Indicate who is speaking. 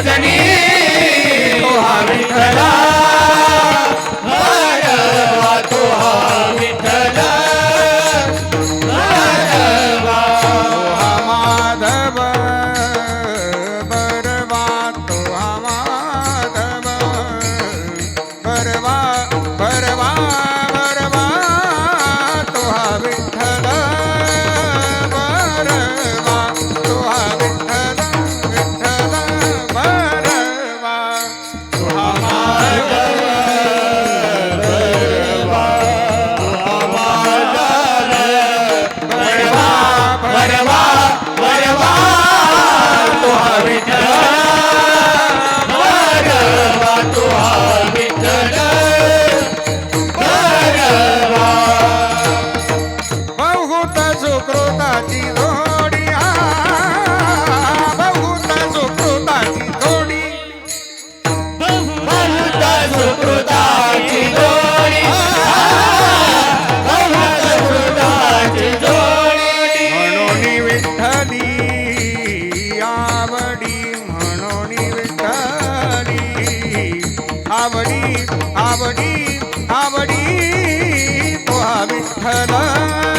Speaker 1: सजनी तो हा विठ्ठला
Speaker 2: সাধনা